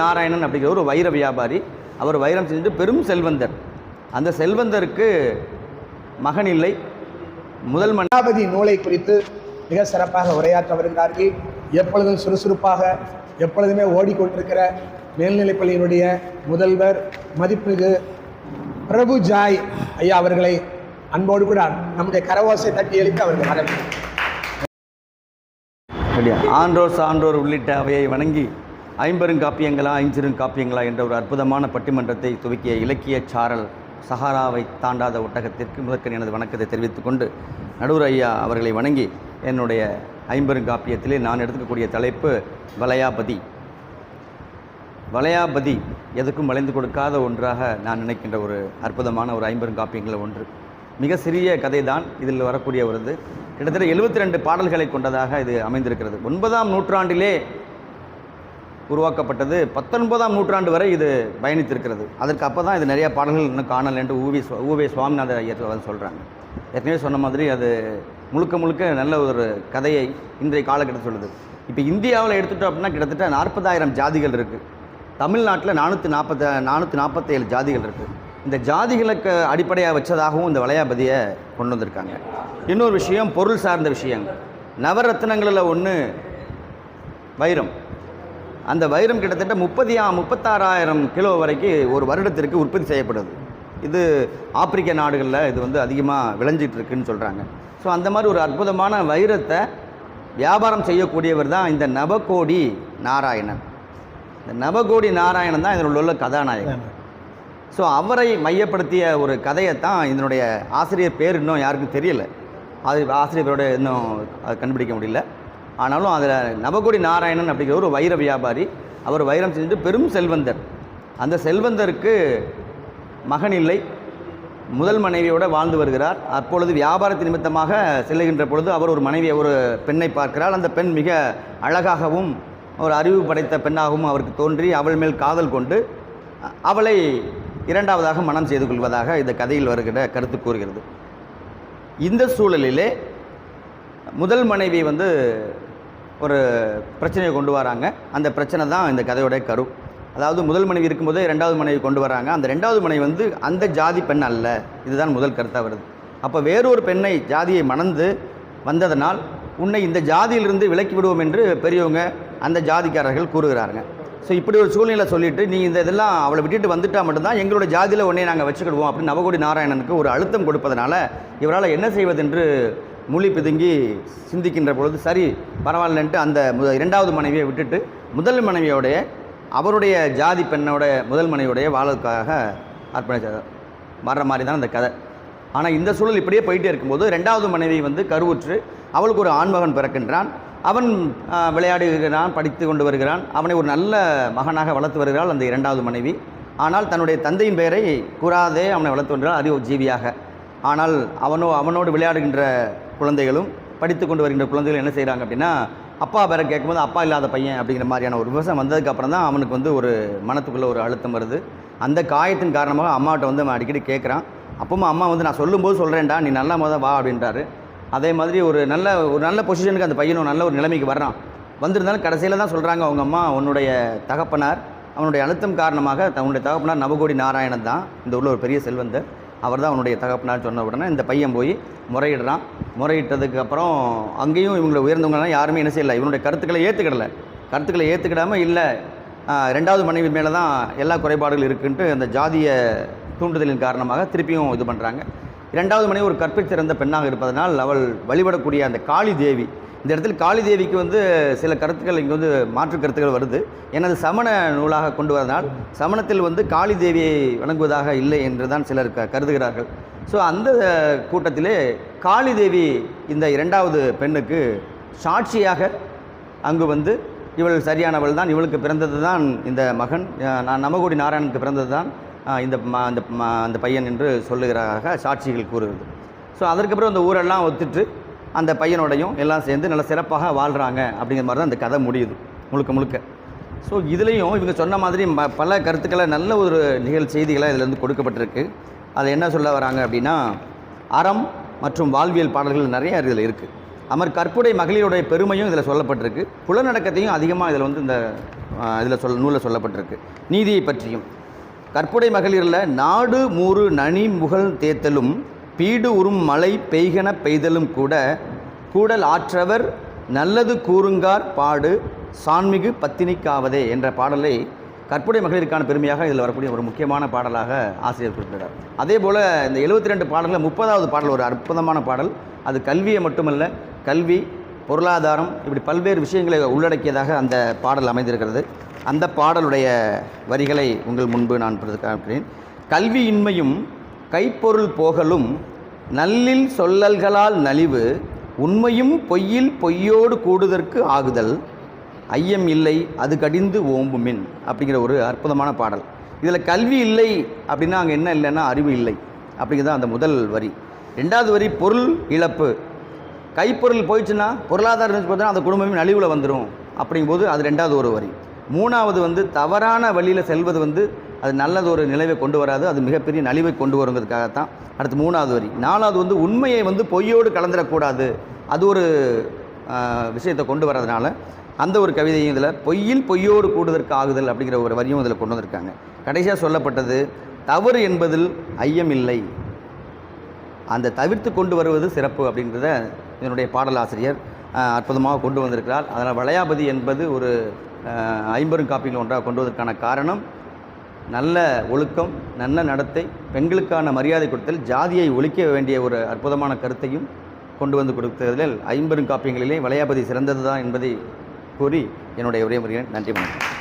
நாராயணன் அப்படிங்கிற ஒரு வைர வியாபாரி. அவர் வைரம் செஞ்சுட்டு பெரும் செல்வந்தர். அந்த செல்வந்தருக்கு மகன் இல்லை. முதல் மன் கலாபதி நூலை குறித்து மிக சிறப்பாக உரையாற்ற வருகிறார்கள். எப்பொழுதும் சுறுசுறுப்பாக எப்பொழுதுமே ஓடிக்கொண்டிருக்கிற மேல்நிலைப்பள்ளியினுடைய முதல்வர் மதிப்புமிகு பிரபு ஜாய் ஐயா அவர்களை அன்போடு கூட நம்முடைய கரவோசை தட்டி அளித்து அவர்கள் அப்படியா? ஆன்றோர் சான்றோர் உள்ளிட்ட அவையை வணங்கி ஐம்பெருங்காப்பியங்களா ஐஞ்சிருங்காப்பியங்களா என்ற ஒரு அற்புதமான பட்டிமன்றத்தை துவக்கிய இலக்கிய சாரல் சஹாராவை தாண்டாத ஒட்டகத்திற்கு முதற்கன் எனது வணக்கத்தை தெரிவித்துக் கொண்டு நடுவர் ஐயா அவர்களை வணங்கி என்னுடைய ஐம்பெருங்காப்பியத்திலே நான் எடுத்துக்கக்கூடிய தலைப்பு வளையாபதி வலையாபதி எதுக்கும் வளைந்து கொடுக்காத ஒன்றாக நான் நினைக்கின்ற ஒரு அற்புதமான ஒரு ஐம்பெருங்காப்பியங்களில் ஒன்று. மிக சிறிய கதை தான் இதில் வரக்கூடிய ஒரு இது கிட்டத்தட்ட எழுபத்தி ரெண்டு பாடல்களை கொண்டதாக இது அமைந்திருக்கிறது. ஒன்பதாம் நூற்றாண்டிலே உருவாக்கப்பட்டது பத்தொன்பதாம் நூற்றாண்டு வரை இது பயணித்திருக்கிறது. அதற்கு அப்போ தான் இது நிறைய பாடல்கள் இன்னும் காணல் என்று ஊவி ஊவே சுவாமிநாதர் ஐயர் வந்து சொல்கிறாங்க ஏற்கனவே சொன்ன மாதிரி அது முழுக்க முழுக்க நல்ல ஒரு கதையை இன்றைய காலகட்டத்தில் சொல்லுது. இப்போ இந்தியாவில் எடுத்துட்டோம் அப்படின்னா கிட்டத்தட்ட நாற்பதாயிரம் ஜாதிகள் இருக்குது தமிழ்நாட்டில் நானூற்றி நாற்பத்த நானூற்றி நாற்பத்தேழு ஜாதிகள் இருக்குது இந்த ஜாதிகளுக்கு அடிப்படையாக வச்சதாகவும் இந்த வளையாபதியை கொண்டு வந்திருக்காங்க. இன்னொரு விஷயம் பொருள் சார்ந்த விஷயங்கள். நவரத்னங்களில் ஒன்று வைரம். அந்த வைரம் கிட்டத்தட்ட முப்பத்தி முப்பத்தாறாயிரம் கிலோ வரைக்கும் ஒரு வருடத்திற்கு உற்பத்தி செய்யப்படுது. இது ஆப்பிரிக்க நாடுகளில் இது வந்து அதிகமாக விளைஞ்சிட்டு இருக்குன்னு சொல்கிறாங்க ஸோ அந்த மாதிரி ஒரு அற்புதமான வைரத்தை வியாபாரம் செய்யக்கூடியவர் தான் இந்த நவகோடி நாராயணன். இந்த நவகோடி நாராயணன் தான் இதில் உள்ள கதாநாயகன். ஸோ அவரை மையப்படுத்திய ஒரு கதையைத்தான் இதனுடைய ஆசிரியர் பேர் இன்னும் யாருக்கும் தெரியல. அது ஆசிரியர் பேரோட இன்னும் அது கண்டுபிடிக்க முடியல. ஆனாலும் அதில் நவகுடி நாராயணன் அப்படிங்கிற ஒரு வைர வியாபாரி அவர் வைரம் செஞ்சுட்டு பெரும் செல்வந்தர். அந்த செல்வந்தருக்கு மகன் இல்லை. முதல் மனைவியோடு வாழ்ந்து வருகிறார். அப்பொழுது வியாபாரத்து நிமித்தமாக செல்லுகின்ற பொழுது அவர் ஒரு மனைவியை ஒரு பெண்ணை பார்க்கிறார். அந்த பெண் மிக அழகாகவும் ஒரு அறிவு படைத்த பெண்ணாகவும் அவருக்கு தோன்றி அவள் மேல் காதல் கொண்டு அவளை இரண்டாவதாக மனம் செய்து கொள்வதாக இந்த கதையில் வருகிற கருத்து கூறுகிறது. இந்த சூழலிலே முதல் மனைவி வந்து ஒரு பிரச்சனையை கொண்டு வராங்க. அந்த பிரச்சனை தான் இந்த கதையோடைய கரு. அதாவது முதல் மனைவி இருக்கும்போது ரெண்டாவது மனைவி கொண்டு வராங்க. அந்த ரெண்டாவது மனைவி வந்து அந்த ஜாதி பெண் அல்ல. இதுதான் முதல் கருத்தாக வருது. அப்போ வேறொரு பெண்ணை ஜாதியை மணந்து வந்ததனால் உன்னை இந்த ஜாதியிலிருந்து விலக்கி விடுவோம் என்று பெரியவங்க அந்த ஜாதிக்காரர்கள் கூறுகிறாங்க ஸோ இப்படி ஒரு சூழ்நிலை சொல்லிட்டு நீ இந்த இதெல்லாம் அவளை விட்டுட்டு வந்துட்டால் மட்டும்தான் எங்களோட ஜாதியில் உன்னை நாங்கள் வச்சுக்கிடுவோம் அப்படின்னு நவகோடி நாராயணனுக்கு ஒரு அழுத்தம் கொடுப்பதனால இவரால் என்ன செய்வதென்று முழி பிதுங்கி சிந்திக்கின்ற பொழுது சரி பரவாயில்லன்ட்டு அந்த முத இரண்டாவது மனைவியை விட்டுட்டு முதல் மனைவியோடைய அவருடைய ஜாதி பெண்ணோட முதல் மனைவியோடைய வாழறதுக்காக அர்ப்பணிச்சார் வர்ற மாதிரி தான் அந்த கதை. ஆனால் இந்த சூழல் இப்படியே போயிட்டே இருக்கும்போது ரெண்டாவது மனைவி வந்து கருவுற்று அவளுக்கு ஒரு ஆண்மகன் பிறக்கின்றான். அவன் விளையாடுகிறான் படித்து கொண்டு வருகிறான். அவனை ஒரு நல்ல மகனாக வளர்த்து வருகிறாள் அந்த இரண்டாவது மனைவி. ஆனால் தன்னுடைய தந்தையின் பெயரை கூறாதே அவனை வளர்த்து வருகிறாள் அறிவு ஜீவியாக. ஆனால் அவனோ அவனோடு விளையாடுகின்ற குழந்தைகளும் படித்து கொண்டு வருகின்ற குழந்தைகள் என்ன செய்கிறாங்க அப்படின்னா அப்பா பேரை கேட்கும்போது அப்பா இல்லாத பையன் அப்படிங்கிற மாதிரியான ஒரு விவசாயம் வந்ததுக்கப்புறம் தான் அவனுக்கு வந்து ஒரு மனத்துக்குள்ளே ஒரு அழுத்தம் வருது. அந்த காயத்தின் காரணமாக அம்மாட்ட வந்து அவன் அடிக்கடி கேட்குறான். அப்பவும் அம்மா வந்து நான் சொல்லும்போது சொல்கிறேன்டா நீ நல்லா முத வா அப்படின்றாரு. அதே மாதிரி ஒரு நல்ல ஒரு நல்ல பொசிஷனுக்கு அந்த பையனும் நல்ல ஒரு நிலைமைக்கு வர்றான். வந்திருந்தாலும் கடைசியில் தான் சொல்கிறாங்க அவங்க அம்மா உன்னுடைய தகப்பனார் அவனுடைய அழுத்தம் காரணமாக தன்னுடைய தகப்பனார் நவகோடி நாராயணன் தான். இந்த உள்ள ஒரு பெரிய செல்வந்தர். அவர் தான் அவனுடைய தகப்பனார் சொன்ன உடனே இந்த பையன் போய் முறையிடுறான். முறையிட்டதுக்கு அப்புறம் அங்கேயும் இவங்களை உயர்ந்தவங்களாம் யாருமே என்ன செய்யலை. இவனுடைய கருத்துக்களை ஏற்றுக்கிடல கருத்துக்களை ஏற்றுக்கிடாமல் இல்லை. ரெண்டாவது மனைவி மேலே தான் எல்லா குறைபாடுகள் இருக்குன்ட்டு அந்த ஜாதிய தூண்டுதலின் காரணமாக திருப்பியும் இது பண்ணுறாங்க இரண்டாவது மனைவி ஒரு கற்பித்திறந்த பெண்ணாக இருப்பதனால் அவள் வழிபடக்கூடிய அந்த காளி தேவி இந்த இடத்துல காளி தேவிக்கு வந்து சில கருத்துக்கள் இங்கே வந்து மாற்று கருத்துக்கள் வருது. எனது சமண நூலாக கொண்டு வரதால் சமணத்தில் வந்து காளி தேவியை வணங்குவதாக இல்லை என்று தான் சிலர் க கருதுகிறார்கள். ஸோ அந்த கூட்டத்திலே காளி தேவி இந்த இரண்டாவது பெண்ணுக்கு சாட்சியாக அங்கு வந்து இவள் சரியானவள் தான் இவளுக்கு பிறந்தது தான் இந்த மகன் நான் நமகோடி நாராயணனுக்கு பிறந்தது தான் இந்த ம- அந்த அந்த பையன் என்று சொல்லுகிறாக சாட்சிகள் கூறுகிறது. ஸோ அதற்கப்புறம் அந்த ஊரெல்லாம் ஒத்துட்டு அந்த பையனோடையும் எல்லாம் சேர்ந்து நல்லா சிறப்பாக வாழ்கிறாங்க அப்படிங்கிற மாதிரி தான் அந்த கதை முடியுது முழுக்க முழுக்க. ஸோ இதுலேயும் இவங்க சொன்ன மாதிரி ம- பல கருத்துக்களை நல்ல ஒரு நிகழ் செய்திகளாக இதில் வந்து கொடுக்கப்பட்டிருக்கு. அதை என்ன சொல்ல வராங்க அப்படின்னா அறம் மற்றும் வாழ்வியல் பாடல்கள் நிறைய இதில் இருக்குது அமர் கற்புடை மகளிருடைய பெருமையும் இதில் சொல்லப்பட்டிருக்கு. புலநடக்கத்தையும் அதிகமாக இதில் வந்து இந்த இதில் சொல் நூலில் சொல்லப்பட்டிருக்கு. நீதியை பற்றியும். கற்புடை மகளிரில் நாடு மூறு நனி முகழ் தேத்தலும் பீடு உறும் மழை பெய்கன பெய்தலும் கூட கூடல் ஆற்றவர் நல்லது கூறுங்கார் பாடு சான்மிகு பத்தினிக்காவதே என்ற பாடலை கற்புடை மகளிருக்கான பெருமையாக இதில் வரக்கூடிய ஒரு முக்கியமான பாடலாக ஆசிரியர் குறிப்பிட்டார் அதே போல் இந்த எழுபத்தி ரெண்டு பாடலில் முப்பதாவது பாடல் ஒரு அற்புதமான பாடல். அது கல்வியை மட்டுமல்ல கல்வி பொருளாதாரம் இப்படி பல்வேறு விஷயங்களை உள்ளடக்கியதாக அந்த பாடல் அமைந்திருக்கிறது. அந்த பாடலுடைய வரிகளை உங்கள் முன்பு நான் காண்கிறேன் கல்வியின்மையும் கைப்பொருள் போகலும் நல்லில் சொல்லல்களால் நலிவு உண்மையும் பொய்யில் பொய்யோடு கூடுதற்கு ஆகுதல். ஐயம் இல்லை அது கடிந்து ஓம்புமின் அப்படிங்கிற ஒரு அற்புதமான பாடல். இதில் கல்வி இல்லை அப்படின்னா அங்கே என்ன இல்லைன்னா அறிவு இல்லை. அப்படிங்கிறது அந்த முதல் வரி. ரெண்டாவது வரி பொருள் இழப்பு. கைப்பொருள் போயிடுச்சுன்னா பொருளாதாரம் பார்த்தீங்கன்னா அந்த குடும்பமே நலிவில் வந்துடும் அப்படிங்கும்போது அது ரெண்டாவது ஒரு வரி. மூணாவது வந்து தவறான வழியில் செல்வது வந்து அது நல்லது ஒரு நிலைவை கொண்டு வராது. அது மிகப்பெரிய நலிவை கொண்டு வருங்கிறதுக்காகத்தான். அடுத்து மூணாவது வரி. நாலாவது வந்து உண்மையை வந்து பொய்யோடு கலந்துடக்கூடாது அது ஒரு விஷயத்தை கொண்டு வரதுனால அந்த ஒரு கவிதையும் இதில் பொய்யில் பொய்யோடு கூடுதற்கு ஆகுதல் அப்படிங்கிற ஒரு வரியும் இதில் கொண்டு வந்திருக்காங்க. கடைசியாக சொல்லப்பட்டது தவறு என்பதில் ஐயம் இல்லை. அந்த தவிர்த்து கொண்டு வருவது சிறப்பு அப்படின்றத என்னுடைய பாடலாசிரியர் ஆசிரியர் அற்புதமாக கொண்டு வந்திருக்கிறார். அதனால் வளையாபதி என்பது ஒரு ஐம்பெரும் காப்பிகள் ஒன்றாக கொண்டுவதற்கான காரணம். நல்ல ஒழுக்கம் நல்ல நடத்தை பெண்களுக்கான மரியாதை கொடுத்தல் ஜாதியை ஒழிக்க வேண்டிய ஒரு அற்புதமான கருத்தையும் கொண்டு வந்து கொடுத்ததில் ஐம்பெரும் காப்பியங்களிலே வளையாபதி சிறந்தது தான் என்பதை கூறி என்னுடைய உரையை முறையை நன்றி வணக்கம்.